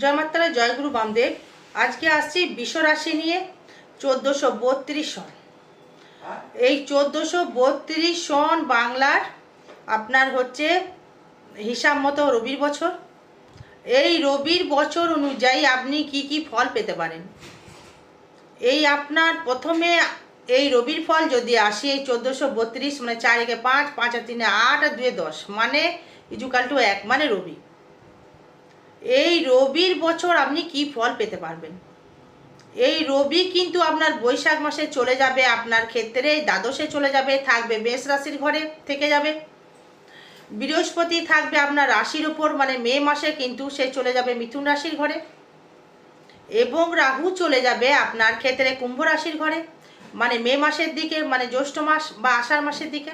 জয় মাতারা জয়গুরু বামদেব, আজকে আসছি বিশ্ব রাশি নিয়ে চোদ্দোশো বত্রিশ সন। এই চোদ্দোশো বত্রিশ সন বাংলার আপনার হচ্ছে হিসাব মতো রবির বছর। এই রবির বছর অনুযায়ী আপনি কি কি ফল পেতে পারেন? এই আপনার প্রথমে এই রবির ফল যদি আসি এই চোদ্দোশো বত্রিশ মানে চার একে পাঁচ পাঁচ আর তিনে আট, আর দুয়ে দশ মানে ইজুকাল টু এক মানে রবি। এই রবির বছর আপনি কি ফল পেতে পারবেন? এই রবি কিন্তু আপনার বৈশাখ মাসে চলে যাবে, আপনার ক্ষেত্রে দ্বাদশে চলে যাবে, থাকবে মেষ রাশির ঘরে থেকে যাবে। বৃহস্পতি থাকবে আপনার রাশির উপর মানে মে মাসে কিন্তু সে চলে যাবে মিথুন রাশির ঘরে। এবং রাহু চলে যাবে আপনার ক্ষেত্রে কুম্ভ রাশির ঘরে মানে মে মাসের দিকে মানে জ্যৈষ্ঠ মাস বা আষাঢ় মাসের দিকে।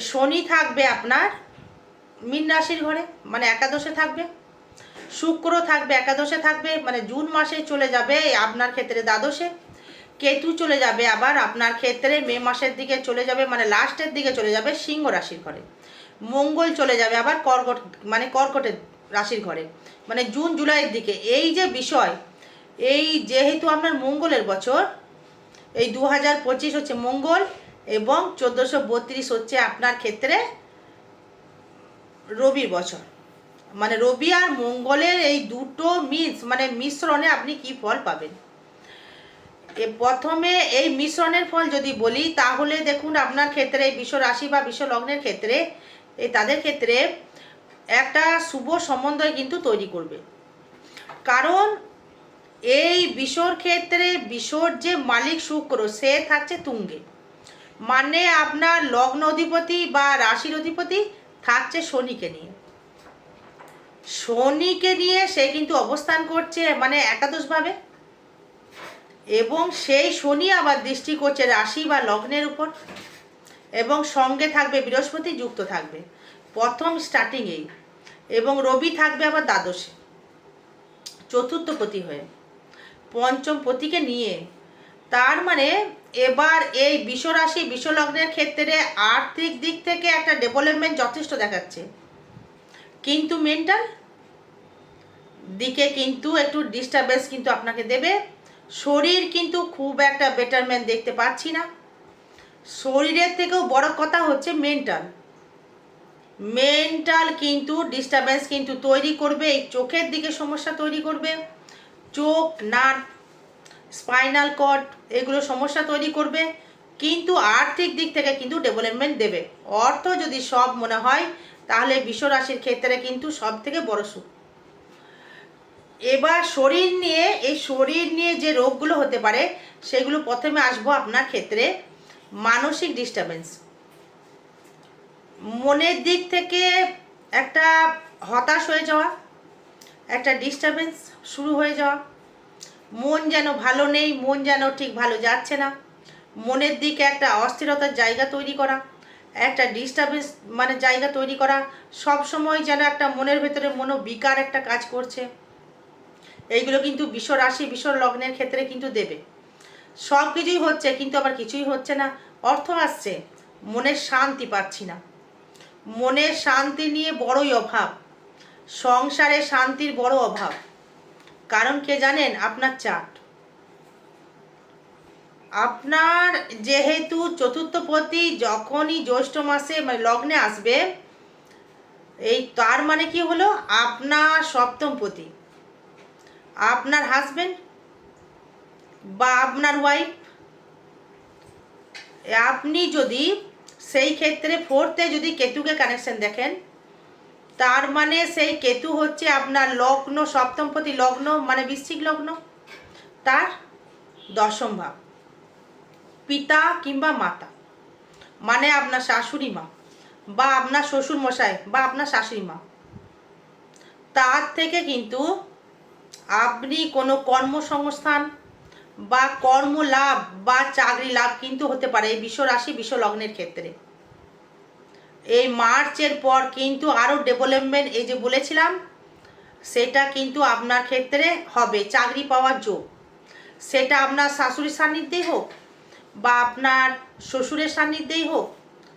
শনি থাকবে আপনার মীন রাশির ঘরে মানে একাদশে থাকবে শুক্র থাকবে, একাদশে থাকবে মানে জুন মাসে চলে যাবে আপনার ক্ষেত্রে দ্বাদশে, কেতু চলে যাবে আবার আপনার ক্ষেত্রে মে মাসের দিকে চলে যাবে মানে লাস্টের দিকে চলে যাবে সিংহ রাশির ঘরে। মঙ্গল চলে যাবে আবার কর্কট মানে কর্কটের রাশির ঘরে মানে জুন জুলাইয়ের দিকে। এই যে বিষয়, এই যেহেতু আপনার মঙ্গলের বছর, এই দু হাজার পঁচিশ হচ্ছে মঙ্গল এবং চোদ্দোশো হচ্ছে আপনার ক্ষেত্রে রবির বছর। মানে রবি আর মঙ্গলের এই দুটো মিস মানে মিশ্রণে আপনি কি ফল পাবেন? এ প্রথমে এই মিশ্রণের ফল যদি বলি, তাহলে দেখুন আপনার ক্ষেত্রে বিশ্ব রাশি বা বিশ্ব লগ্নের ক্ষেত্রে, এই তাদের ক্ষেত্রে একটা শুভ সম্বন্ধই কিন্তু তৈরি করবে। কারণ এই বিশ্বর ক্ষেত্রে বিশ্বর যে মালিক শুক্র, সে থাকছে তুঙ্গে। মানে আপনার লগ্ন অধিপতি বা রাশির অধিপতি থাকছে শনিকে নিয়ে। শনিকে নিয়ে সে কিন্তু অবস্থান করছে মানে একাদশভাবে। এবং সেই শনি আবার দৃষ্টি করছে রাশি বা লগ্নের উপর। এবং সঙ্গে থাকবে, বৃহস্পতি যুক্ত থাকবে। প্রথম স্টার্টিংয়েই এবং রবি থাকবে আবার দ্বাদশে। চতুর্থ পতি হয়ে। পঞ্চম পতিকে নিয়ে তার মানে এবার এই বিশ্বরাশি, বিশ্বলগ্নের ক্ষেত্রে আর্থিক দিক থেকে একটা ডেভেলপমেন্ট যথেষ্ট দেখাচ্ছে। কিন্তু মেন্টাল দিকে কিন্তু একটু ডিস্টারবেন্স কিন্তু আপনাকে দেবে। শরীর কিন্তু খুব একটা বেটারমেন্ট দেখতে পাচ্ছি না। শরীরের থেকেও বড় কথা হচ্ছে মেন্টাল মেন্টাল কিন্তু ডিস্টারবেন্স কিন্তু তৈরি করবে, এই চোখের দিকে সমস্যা তৈরি করবে। চোখ নার্ভ স্পাইনাল কর্ড, এগুলো সমস্যা তৈরি করবে, কিন্তু আর্থিক দিক থেকে কিন্তু ডেভেলপমেন্ট দেবে। অর্থ যদি সব মনে হয়, তাহলে বিশ্বরাশির ক্ষেত্রে কিন্তু সব থেকে বড় সুখ। এবার শরীর নিয়ে, এই শরীর নিয়ে যে রোগগুলো হতে পারে, সেগুলো প্রথমে আসব আপনার ক্ষেত্রে মানসিক ডিস্টারবেন্স মনের দিক থেকে একটা হতাশ হয়ে যাওয়া, একটা ডিস্টারবেন্স শুরু হয়ে যাওয়া মন যেন ভালো নেই, মন যেন ঠিক ভালো যাচ্ছে না। মনের দিকে একটা অস্থিরতার জায়গা তৈরি করা, একটা ডিস্টারবেন্স মানে জায়গা তৈরি করা, সব সময় যেন একটা মনের ভেতরে মনোবিকার একটা কাজ করছে। এইগুলো কিন্তু বিশ্ব রাশি, বিশ্ব লগ্নের ক্ষেত্রে কিন্তু দেবে। সব কিছুই হচ্ছে কিন্তু আবার কিছুই হচ্ছে না। অর্থ আসছে, মনের শান্তি পাচ্ছি না। মনের শান্তি নিয়ে বড়ই অভাব। সংসারে শান্তির বড় অভাব। কারণ কে জানেন? আপনার চাট আপনার যেহেতু চতুর্থপতি যখনই জ্যৈষ্ঠ মাসে মানে লগ্নে আসবে, এই তার মানে কি হলো? আপনার সপ্তম সপ্তমপতি আপনার হাজবেন্ড বা আপনার ওয়াইফ আপনি যদি সেই ক্ষেত্রে ফোর্থে যদি কেতুকে কানেকশন দেখেন তার মানে সেই কেতু হচ্ছে আপনার লগ্ন, সপ্তমপতি লগ্ন মানে বৃশ্চিক লগ্ন। তার দশম ভাব। পিতা কিংবা মাতা। মানে আপনার শাশুড়ি মা বা আপনার শ্বশুর মশাই বা আপনার শাশুড়ি মা। তার থেকে কিন্তু আপনি কোনো কর্মসংস্থান বা কর্ম লাভ বা চাকরি লাভ কিন্তু হতে পারে এই বিশ্ব রাশি বিশ্ব লগ্নের ক্ষেত্রে। এই মার্চের পর কিন্তু আরও ডেভেলপমেন্ট এই যে বলেছিলাম, সেটা কিন্তু আপনার ক্ষেত্রে হবে, চাকরি পাওয়ার যোগ। সেটা আপনার শাশুড়ির সান্নিধ্যেই হোক বা আপনার শ্বশুরের সান্নিধ্যেই হোক,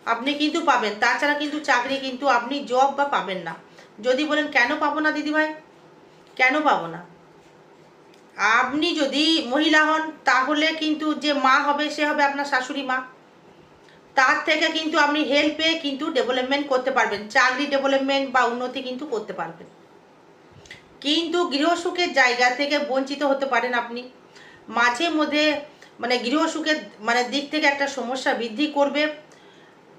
আপনি কিন্তু পাবেন। তাছাড়া কিন্তু চাকরি কিন্তু আপনি জব বা পাবেন না। যদি বলেন, কেন পাবো না দিদিভাই? কেন পাবো না? আপনি যদি মহিলা হন, তাহলে কিন্তু যে মা হবে, সে হবে আপনার শাশুড়ি মা। তার থেকে কিন্তু আপনি হেল্প পেয়ে কিন্তু ডেভেলপমেন্ট করতে পারবেন। চাকরি ডেভেলপমেন্ট বা উন্নতি কিন্তু করতে পারবেন। কিন্তু গৃহসুখের জায়গা থেকে বঞ্চিত হতে পারেন আপনি। মাঝে মধ্যে মানে গৃহসুখের মানে দিক থেকে একটা সমস্যা বৃদ্ধি করবে।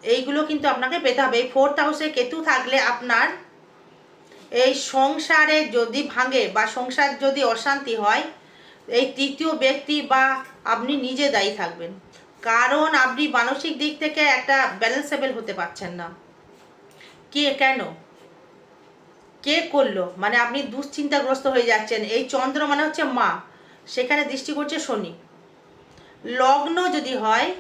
এইগুলো কিন্তু আপনাকে পেতে হবে। এই ফোর্থ হাউসে কেতু থাকলে আপনার এই সংসারে যদি ভাঙে বা সংসার যদি অশান্তি হয়, এই তৃতীয় ব্যক্তি বা আপনি নিজে দায়ী থাকবেন। কারণ আপনি মানসিক দিক থেকে একটা ব্যালেন্সেবল হতে পারছেন না। কে কেন? কে করল? মানে আপনি দুশ্চিন্তাগ্রস্ত হয়ে যাচ্ছেন। এই চন্দ্র মানে হচ্ছে মা। সেখানে দৃষ্টি করছে শনি। লগ্ন যদি হয়,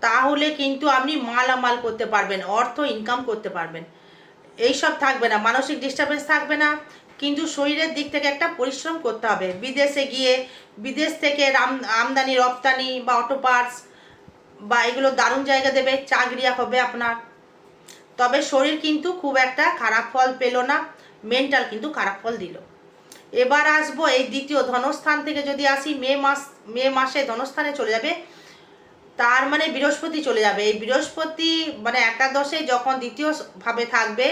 তাহলে কিন্তু আপনি মালামাল করতে পারবেন, অর্থ ইনকাম করতে পারবেন। এইসব থাকবে না। মানসিক ডিস্টারবেন্স থাকবে না। কিন্তু শরীরের দিক থেকে একটা পরিশ্রম করতে হবে। বিদেশে গিয়ে, বিদেশ থেকে আমদানি, রপ্তানি বা অটো পার্টস বা এগুলো দারুণ জায়গা দেবে, চাকরি হবে আপনার। তবে শরীর কিন্তু খুব একটা খারাপ ফল পেল না মেন্টাল কিন্তু খারাপ ফল দিল। এবার আসব এই দ্বিতীয় ধনস্থান থেকে যদি আসি, মে মাস, মে মাসে ধনস্থানে চলে যাবে। তার মানে বৃহস্পতি চলে যাবে। এই বৃহস্পতি মানে একাদশে যখন দ্বিতীয় ভাবে থাকবে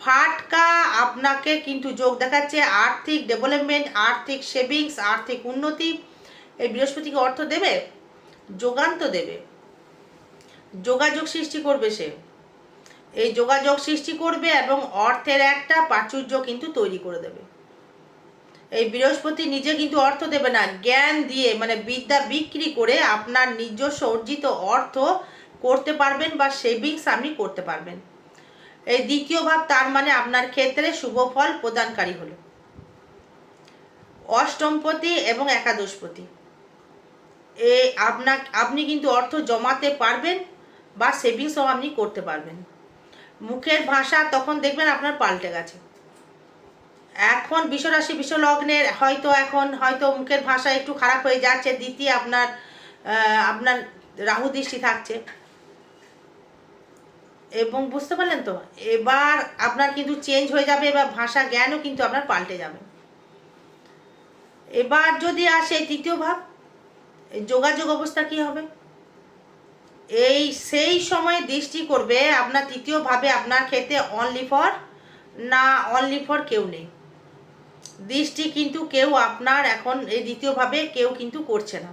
ফাটকা আপনাকে কিন্তু যোগ দেখাচ্ছে। আর্থিক ডেভেলপমেন্ট আর্থিক সেভিংস আর্থিক উন্নতি। এই বৃহস্পতিকে অর্থ দেবে? যোগান তো দেবে। যোগাযোগ সৃষ্টি করবে সে। এই যোগাযোগ সৃষ্টি করবে এবং অর্থের একটা প্রাচুর্য কিন্তু তৈরি করে দেবে। এই বৃহস্পতি নিজে কিন্তু অর্থ দেবে না। জ্ঞান দিয়ে মানে বিদ্যা বিক্রি করে আপনার নিজস্ব অর্জিত অর্থ করতে পারবেন বা সেভিংস আপনি করতে পারবেন। এই দ্বিতীয় ভাব তার মানে আপনার ক্ষেত্রে শুভ ফল প্রদানকারী হলো। অষ্টমপতি এবং একাদশপতি। এ আপনার আপনি কিন্তু অর্থ জমাতে পারবেন বা সেভিংসও আপনি করতে পারবেন। মুখের ভাষা তখন দেখবেন আপনার পাল্টে গেছে। এখন বিশ্বরাশি বিশ্বলগ্নের হয়তো এখন, হয়তো মুখের ভাষা একটু খারাপ হয়ে যাচ্ছে, দ্বিতীয় আপনার আপনার রাহু দৃষ্টি থাকছে। এবং বুঝতে পারলেন তো? এবার আপনার কিন্তু চেঞ্জ হয়ে যাবে, এবার ভাষা জ্ঞানও কিন্তু আপনার পাল্টে যাবে। এবার যদি আসে তৃতীয় ভাব, যোগাযোগ অবস্থা কি হবে? এই সেই সময় দৃষ্টি করবে আপনার তৃতীয় ভাবে আপনার ক্ষেত্রে অনলি ফর না অনলি ফর কেউ নেই। দৃষ্টি কিন্তু কেউ আপনার এখন এই দ্বিতীয়ভাবে কেউ কিন্তু করছে না।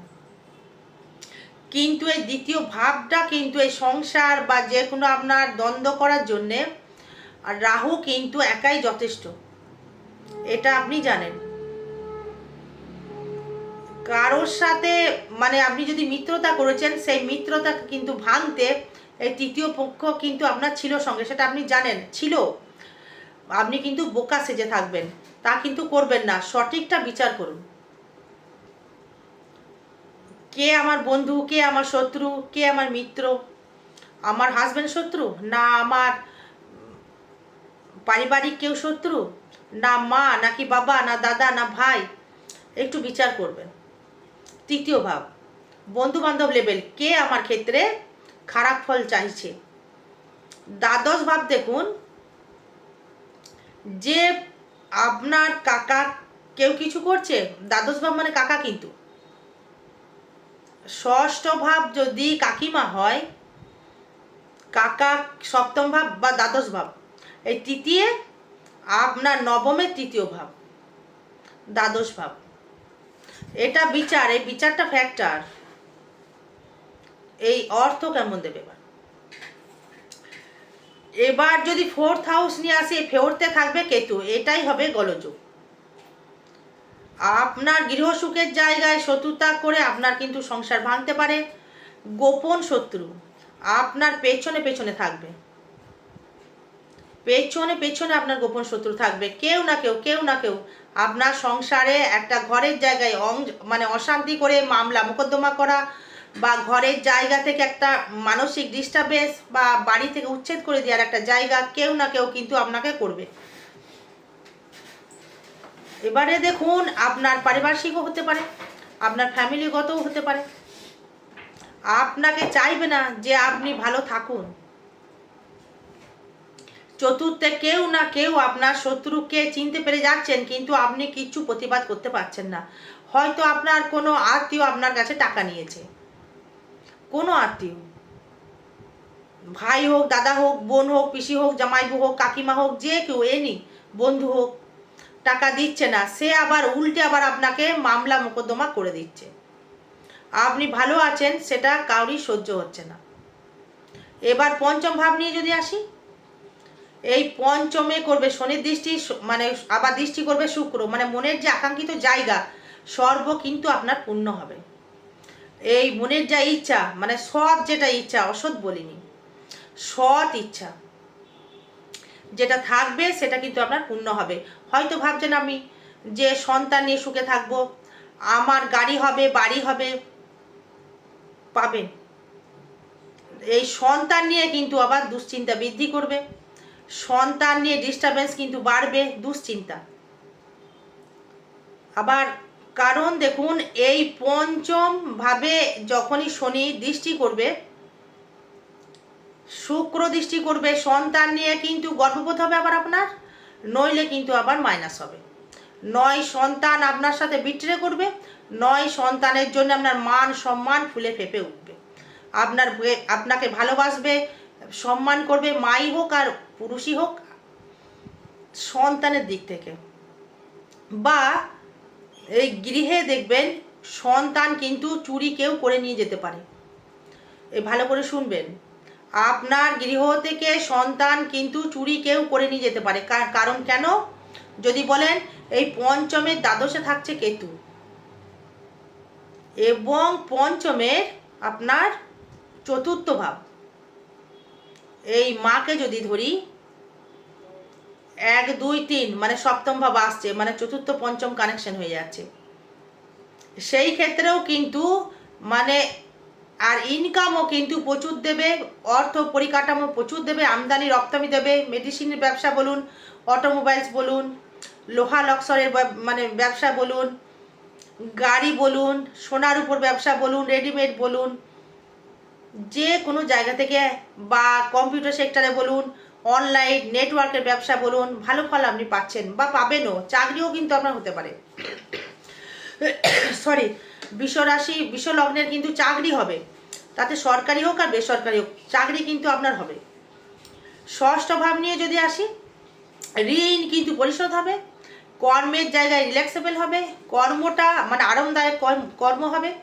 কিন্তু এই দ্বিতীয় ভাবটা কিন্তু এই সংসার বা যে কোনো আপনার দ্বন্দ্ব করার জন্যে, আর রাহু কিন্তু একাই যথেষ্ট। এটা আপনি জানেন। কারোর সাথে মানে আপনি যদি মিত্রতা করেছেন, সেই মিত্রতা কিন্তু ভাঙতে এই তৃতীয় পক্ষ কিন্তু আপনার ছিল সঙ্গে, সেটা আপনি জানেন, ছিল। আপনি কিন্তু বোকা সেজে থাকবেন, তা কিন্তু করবেন না। সঠিকটা বিচার করুন। কে আমার বন্ধু, কে আমার শত্রু, কে আমার মিত্র? আমার হাজবেন্ড শত্রু? না আমার পারিবারিক কেউ শত্রু? না মা, নাকি বাবা, না দাদা, না ভাই? একটু বিচার করবেন। তৃতীয় ভাব বন্ধু বান্ধব লেভেল কে আমার ক্ষেত্রে খারাপ ফল চাইছে? দ্বাদশ ভাব দেখুন, যে আপনার কাকা কেউ কিছু করছে, দ্বাদশ ভাব মানে কাকা কিন্তু। ষষ্ঠ ভাব যদি কাকিমা হয়, কাকা সপ্তম ভাব বা দ্বাদশ ভাব, এই তৃতীয় আপনার নবমের তৃতীয় ভাব, দ্বাদশ ভাব। এটা বিচার, এই বিচারটা ফ্যাক্টর এই অর্থ কেমন দেবে এবার? এবার যদি ফোর্থ হাউস নিয়ে আসে ফেরতে থাকবে কেতু, এটাই হবে গলযোগ। আপনার গৃহসুখের জায়গায় শত্রুতা করে আপনার কিন্তু সংসার ভাঙতে পারে। গোপন শত্রু আপনার পেছনে পেছনে থাকবে। পেছনে পেছনে আপনার গোপন শত্রু থাকবে। কেউ না কেউ কেউ না কেউ আপনার সংসারে একটা ঘরের জায়গায় অং- মানে অশান্তি করে মামলা মোকদ্দমা করা বা ঘরের জায়গা থেকে একটা মানসিক ডিস্টারবেন্স বা বাড়ি থেকে উচ্ছেদ করে দেওয়ার একটা জায়গা কেউ না কেউ কিন্তু আপনাকে করবে। এবারে দেখুন, আপনার পারিপার্শ্বিকও হতে পারে, আপনার ফ্যামিলিগতও হতে পারে। আপনাকে চাইবে না যে আপনি ভালো থাকুন। চতুর্থে কেউ না কেউ আপনার শত্রুকে চিনতে পেরে যাচ্ছেন, কিন্তু আপনি কিচ্ছু প্রতিবাদ করতে পারছেন না। হয়তো আপনার কোনো আত্মীয় আপনার কাছে টাকা নিয়েছে। কোনো আত্মীয়। ভাই হোক, দাদা হোক, বোন হোক, পিসি হোক, জামাইবু হোক, কাকিমা হোক, যে কেউ, এনি, বন্ধু হোক। টাকা দিচ্ছে না, সে আবার উল্টে আবার আপনাকে মামলা মোকদ্দমা করে দিচ্ছে। আপনি ভালো আছেন, সেটা কাউরই সহ্য হচ্ছে না। এবার পঞ্চম ভাব নিয়ে যদি আসি, এই পঞ্চমে করবে শনির দৃষ্টি মানে আবার দৃষ্টি করবে শুক্র মানে মনের যে আকাঙ্ক্ষিত জায়গা, সর্ব কিন্তু আপনার পূর্ণ হবে। এই মনের যা ইচ্ছা মানে সৎ যেটা ইচ্ছা, অসৎ বলিনি, সৎ ইচ্ছা, যেটা থাকবে সেটা কিন্তু আপনার পূর্ণ হবে। হয়তো ভাবছেন আমি যে সন্তান নিয়ে সুখে থাকব, আমার গাড়ি হবে, বাড়ি হবে, পাবেন। এই সন্তান নিয়ে কিন্তু আবার দুশ্চিন্তা বৃদ্ধি করবে, সন্তান নিয়ে ডিস্টারবেন্স কিন্তু বাড়বে, দুশ্চিন্তা। আবার কারণ দেখুন, এই পঞ্চম ভাবে যখনই শনি দৃষ্টি করবে, শুক্র দৃষ্টি করবে, সন্তান নিয়ে কিন্তু গর্ভবোধ হবে আবার আপনার? নইলে কিন্তু আবার মাইনাস হবে। নয় সন্তান আপনার সাথে বিট্রে করবে, নয় সন্তানের জন্য আপনার মান, সম্মান ফুলে ফেপে উঠবে। আপনার আপনাকে ভালোবাসবে, সম্মান করবে, মাই হোক আর পুরুষই হোক, সন্তানের দিক থেকে। বা এই গৃহে দেখবেন, সন্তান কিন্তু চুরি কেউ করে নিয়ে যেতে পারে। এ ভালো করে শুনবেন। আপনার গৃহ থেকে সন্তান কিন্তু চুরি কেউ করে নিয়ে যেতে পারে। কারণ কেন? যদি বলেন, এই পঞ্চমের দ্বাদশে থাকছে কেতু। এবং পঞ্চমের আপনার চতুর্থ ভাব। এই মাকে যদি ধরি, এক, দুই, তিন মানে সপ্তম ভাব আসছে মানে চতুর্থ, পঞ্চম কানেকশন হয়ে যাচ্ছে। সেই ক্ষেত্রেও কিন্তু মানে আর ইনকামও কিন্তু প্রচুর দেবে, অর্থ পরিকাঠামো প্রচুর দেবে, আমদানি রপ্তানি দেবে মেডিসিনের ব্যবসা বলুন অটোমোবাইলস বলুন, লোহা লক্সরের মানে ব্যবসা বলুন, গাড়ি বলুন, সোনার উপর ব্যবসা বলুন রেডিমেড বলুন, যে কোনো জায়গা থেকে বা কম্পিউটার সেক্টরে বলুন অনলাইন নেটওয়ার্কের ব্যবসা বলুন, ভালো ফল আপনি পাচ্ছেন বা পাবেনও, চাকরিও কিন্তু আপনার হতে পারে। সরি বিশ্বরাশি, বিশ্বলগ্নের কিন্তু চাকরি হবে। তাতে সরকারি হোক আর বেসরকারি হোক, চাকরি কিন্তু আপনার হবে। ষষ্ঠ ভাব নিয়ে যদি আসি, ঋণ কিন্তু পরিশোধ হবে, কর্মের জায়গায় রিল্যাক্সেবল হবে, কর্মটা মানে আরামদায়ক কর্ম- হবে।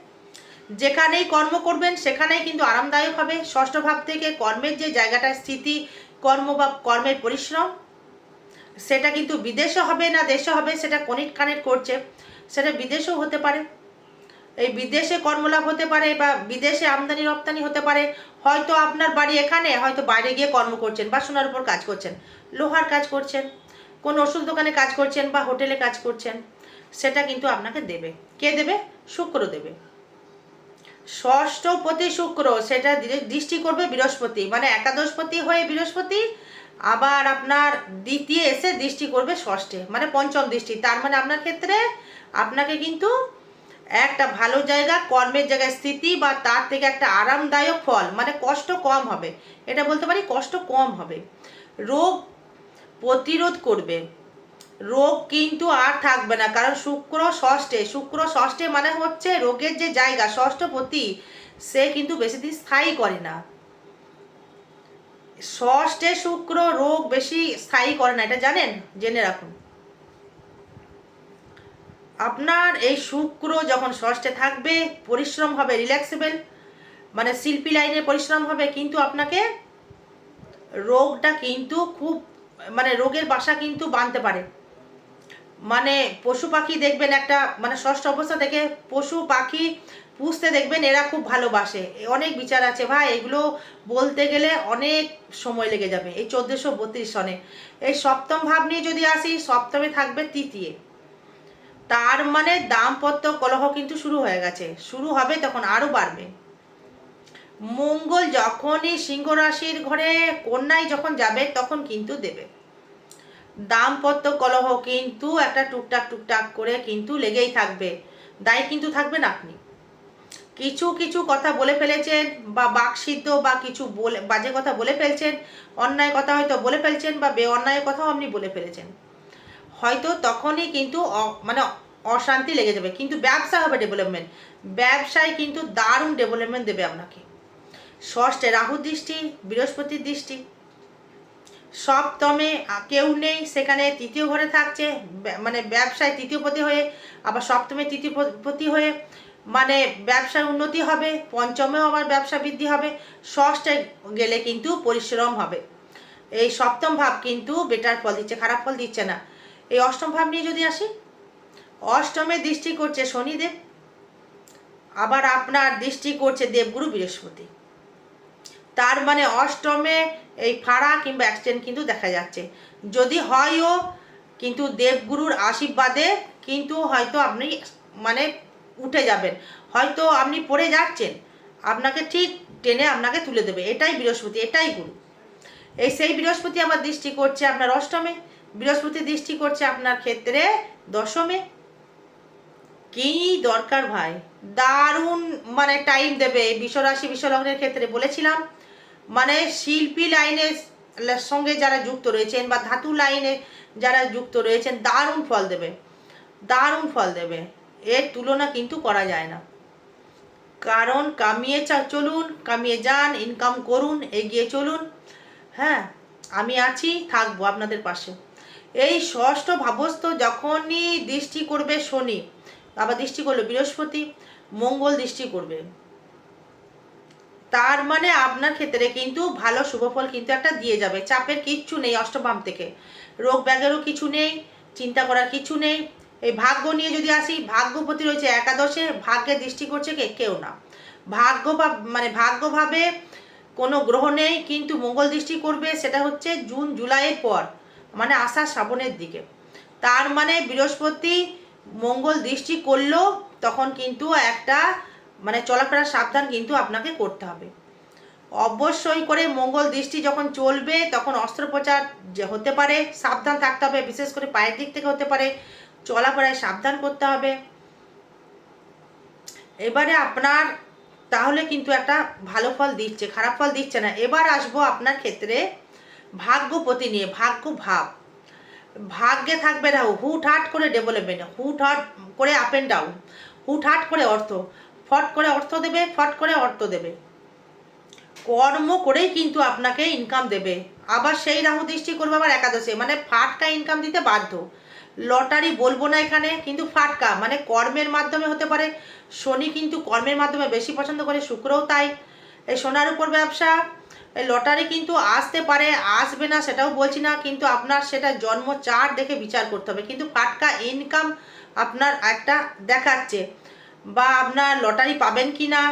যেখানেই কর্ম করবেন, সেখানেই কিন্তু আরামদায়ক হবে। ষষ্ঠ ভাব থেকে কর্মের যে জায়গাটা, স্থিতি, কর্ম বা কর্মের পরিশ্রম, সেটা কিন্তু বিদেশে হবে না দেশে হবে, সেটা কনেক্ট কানেক্ট করছে, সেটা বিদেশেও হতে পারে। এই বিদেশে কর্মলাভ হতে পারে বা বিদেশে আমদানি, রপ্তানি হতে পারে, হয়তো আপনার বাড়ি এখানে, হয়তো বাইরে গিয়ে কর্ম করছেন বা সোনার উপর কাজ করছেন, লোহার কাজ করছেন, কোন ওষুধ দোকানে কাজ করছেন বা হোটেলে কাজ করছেন, সেটা কিন্তু আপনাকে দেবে। কে দেবে? শুক্র দেবে। ষষ্ঠপতি শুক্র, সেটা দৃষ্টি করবে বৃহস্পতি মানে একাদশপতি হয়ে বৃহস্পতি, আবার আপনার দ্বিতীয় এসে দৃষ্টি করবে ষষ্ঠে মানে পঞ্চম দৃষ্টি, তার মানে আপনার ক্ষেত্রে আপনাকে কিন্তু একটা ভালো জায়গা, কর্মের জায়গায় স্থিতি বা তার থেকে একটা আরামদায়ক ফল মানে কষ্ট কম হবে। এটা বলতে পারি কষ্ট কম হবে। রোগ প্রতিরোধ করবে। রোগ কিন্তু আর থাকবে না, কারণ শুক্র ষষ্ঠে শুক্র ষষ্ঠে মানে হচ্ছে রোগের যে জায়গা ষষ্ঠপতি সে কিন্তু বেশি দিন স্থায়ী করে না। ষষ্ঠে শুক্র রোগ বেশি স্থায়ী করে না, এটা জানেন? জেনে রাখুন। আপনার এই শুক্র যখন ষষ্ঠে থাকবে, পরিশ্রম হবে রিল্যাক্সেবল মানে শিল্পী লাইনে পরিশ্রম হবে, কিন্তু আপনাকে রোগটা কিন্তু খুব মানে রোগের বাসা কিন্তু বাঁধতে পারে। মানে পশু পাখি দেখবেন একটা মানে ষষ্ঠ অবস্থা থেকে পশু পাখি পুষতে দেখবেন এরা খুব ভালোবাসে। অনেক বিচার আছে, ভাই, এগুলো বলতে গেলে অনেক সময় লেগে যাবে। এই চোদ্দোশো বত্রিশ সনে। এই সপ্তম ভাব নিয়ে যদি আসি, সপ্তমে থাকবে তৃতীয়। তার মানে দাম্পত্য কলহ কিন্তু শুরু হয়ে গেছে। শুরু হবে তখন আরও বাড়বে। মঙ্গল যখনই সিংহ রাশির ঘরে কন্যায় যখন যাবে, তখন কিন্তু দেবে। দাম্পত্য কলহ কিন্তু একটা টুকটাক টুকটাক করে কিন্তু লেগেই থাকবে। দায় কিন্তু থাকবেন আপনি। কিছু কিছু কথা বলে ফেলেছেন বা বাকসিদ্ধ বা কিছু বলে, বাজে কথা বলে ফেলছেন, অন্যায় কথা হয়তো বলে ফেলছেন বা বে অন্যায় কথাও আপনি বলে ফেলেছেন। হয়তো তখনই কিন্তু মানে অশান্তি লেগে যাবে। কিন্তু ব্যবসা হবে ডেভেলপমেন্ট ব্যবসায় কিন্তু দারুণ ডেভেলপমেন্ট দেবে আপনাকে। ষষ্ঠে রাহু দৃষ্টি, বৃহস্পতির দৃষ্টি। সপ্তমে কেউ নেই, সেখানে তৃতীয় ঘরে থাকছে মানে ব্যবসায় তৃতীয় পতি হয়ে, আবার সপ্তমে তৃতীয় প- পতি হয়ে মানে ব্যবসায় উন্নতি হবে, পঞ্চমেও আবার ব্যবসা বৃদ্ধি হবে, ষষ্ঠে গেলে কিন্তু পরিশ্রম হবে। এই সপ্তম ভাব কিন্তু বেটার ফল দিচ্ছে, খারাপ ফল দিচ্ছে না। এই অষ্টম ভাব নিয়ে যদি আসি, অষ্টমে দৃষ্টি করছে শনিদেব, আবার আপনার দৃষ্টি করছে দেবগুরু বৃহস্পতি। তার মানে অষ্টমে এই ফাড়া কিংবা অ্যাক্সিডেন্ট কিন্তু দেখা যাচ্ছে। যদি হয়ও, কিন্তু দেবগুরুর আশীর্বাদে কিন্তু হয়তো আপনি মানে উঠে যাবেন। হয়তো আপনি পড়ে যাচ্ছেন, আপনাকে ঠিক টেনে আপনাকে তুলে দেবে। এটাই বৃহস্পতি, এটাই গুরু। এই সেই বৃহস্পতি আবার দৃষ্টি করছে আপনার অষ্টমে। বৃহস্পতি দৃষ্টি করছে আপনার ক্ষেত্রে দশমে। কি দরকার ভাই? দারুণ মানে টাইম দেবে। এই বিশ্বরাশি, বিশ্বলগ্নের ক্ষেত্রে বলেছিলাম। মানে শিল্পী লাইনের সঙ্গে যারা যুক্ত রয়েছেন বা ধাতু লাইনে যারা যুক্ত রয়েছেন, দারুণ ফল দেবে। দারুণ ফল দেবে। এর তুলনা কিন্তু করা যায় না। কারণ কামিয়ে চলুন, কামিয়ে যান ইনকাম করুন, এগিয়ে চলুন। হ্যাঁ আমি আছি, থাকব আপনাদের পাশে। এই ষষ্ঠ ভাবস্থ যখনই দৃষ্টি করবে শনি, আবার দৃষ্টি করল বৃহস্পতি, মঙ্গল দৃষ্টি করবে। তার মানে আপনার ক্ষেত্রে কিন্তু ভালো শুভফল কিন্তু একটা দিয়ে যাবে, চাপের কিচ্ছু নেই অষ্টভাব থেকে। রোগ ব্যাগেরও কিছু নেই, চিন্তা করার কিছু নেই। এই ভাগ্য নিয়ে যদি আসি, ভাগ্যপতি রয়েছে একাদশে ভাগ্যে দৃষ্টি করছে কে? কেউ না। ভাগ্য মানে ভাগ্যভাবে কোনো গ্রহ নেই, কিন্তু মঙ্গল দৃষ্টি করবে, সেটা হচ্ছে জুন, জুলাইয়ের পর। মানে আষাঢ় শ্রাবণের দিকে। তার মানে বৃহস্পতি মঙ্গল দৃষ্টি করলেও তখন কিন্তু একটা মানে চলাফেরা সাবধান কিন্তু আপনাকে করতে হবে। অবশ্যই করে মঙ্গল দৃষ্টি যখন চলবে, তখন অস্ত্রোপচার যে হতে পারে, সাবধান থাকতে হবে, বিশেষ করে পায়ের দিক থেকে হতে পারে, চলাফেরায় সাবধান করতে হবে। এবারে আপনার তাহলে কিন্তু একটা ভালো ফল দিচ্ছে, খারাপ ফল দিচ্ছে না। এবার আসব আপনার ক্ষেত্রে ভাগ্যপতি নিয়ে, ভাগ্য ভাব। ভাগ্যে থাকবে না হুট হাট করে ডেভেলপমেন্ট হুট হাট করে আপ অ্যান্ড ডাউন হুট হাট করে অর্থ, ফট করে অর্থ দেবে, ফট করে অর্থ দেবে। কর্ম করেই কিন্তু আপনাকে ইনকাম দেবে। আবার সেই রাহু দৃষ্টি করবে আবার একাদশে মানে ফাটকা ইনকাম দিতে বাধ্য। লটারি বলব না এখানে, কিন্তু ফাটকা মানে কর্মের মাধ্যমে হতে পারে। শনি কিন্তু কর্মের মাধ্যমে বেশি পছন্দ করে, শুক্রও তাই। এই সোনার উপর ব্যবসা লটারি কিন্তু আসতে পারে, আসবে না সেটাও বলছি না, কিন্তু আপনার সেটা জন্ম চার দেখে বিচার করতে হবে। কিন্তু ফাটকা ইনকাম আপনার একটা দেখাচ্ছে। বা আপনার লটারি পাবেন কি না,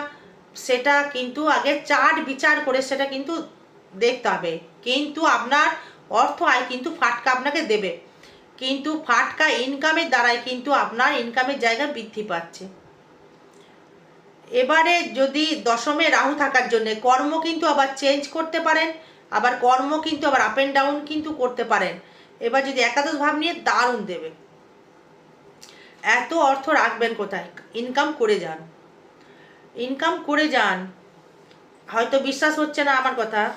সেটা কিন্তু আগে চার্ট বিচার করে সেটা কিন্তু দেখতে হবে। কিন্তু আপনার অর্থ আয় কিন্তু ফাটকা আপনাকে দেবে। কিন্তু ফাটকা ইনকামের দ্বারাই কিন্তু আপনার ইনকামের জায়গা বৃদ্ধি পাচ্ছে। এবারে যদি দশমে রাহু থাকার জন্য কর্ম কিন্তু আবার চেঞ্জ করতে পারেন, আবার কর্ম কিন্তু আবার আপ অ্যান্ড ডাউন কিন্তু করতে পারেন। এবার যদি একাদশ ভাব নিয়ে দারুণ দেবে। এত অর্থ রাখবেন কোথায়? ইনকাম করে যান। ইনকাম করে যান। হয়তো বিশ্বাস হচ্ছে না আমার কথা।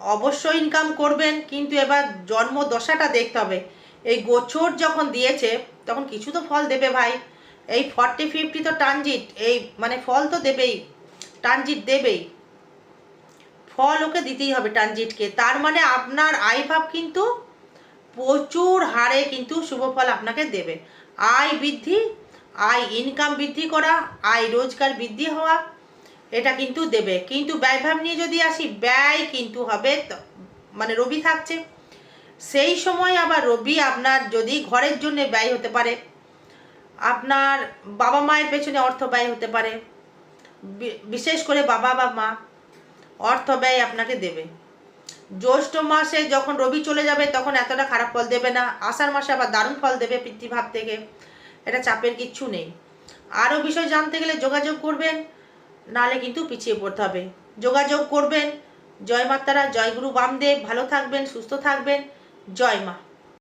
অবশ্যই ইনকাম করবেন, কিন্তু এবার জন্ম দশাটা দেখতে হবে। এই গোছর যখন দিয়েছে, তখন কিছু তো ফল দেবে ভাই। এই ফর্টি ফিফটি তো ট্রানজিট এই মানে ফল তো দেবেই ট্রানজিট দেবেই। ফল ওকে দিতেই হবে ট্রানজিটকে তার মানে আপনার আয় ভাব কিন্তু প্রচুর হারে কিন্তু শুভ ফল আপনাকে দেবে। আয় বৃদ্ধি, আয় ইনকাম বৃদ্ধি করা, আয় রোজগার বৃদ্ধি হওয়া, এটা কিন্তু দেবে। কিন্তু ব্যয়ভাব নিয়ে যদি আসি, ব্যয় কিন্তু হবে মানে রবি থাকছে। সেই সময় আবার রবি আপনার যদি ঘরের জন্য ব্যয় হতে পারে আপনার বাবা মায়ের পেছনে অর্থ ব্যয় হতে পারে। বিশেষ করে বাবা বা মা অর্থ ব্যয় আপনাকে দেবে। জ্যৈষ্ঠ মাসে যখন রবি চলে যাবে, তখন এতটা খারাপ ফল দেবে না। আষাঢ় মাসে আবার দারুণ ফল দেবে পিতৃভাব থেকে। এটা চাপের কিচ্ছু নেই। আরও বিষয় জানতে গেলে যোগাযোগ করবেন নালে কিন্তু পিছিয়ে পড়তে হবে। যোগাযোগ করবেন। জয় মাতারা, জয় গুরু বামদেব। ভালো থাকবেন, সুস্থ থাকবেন। জয় মা।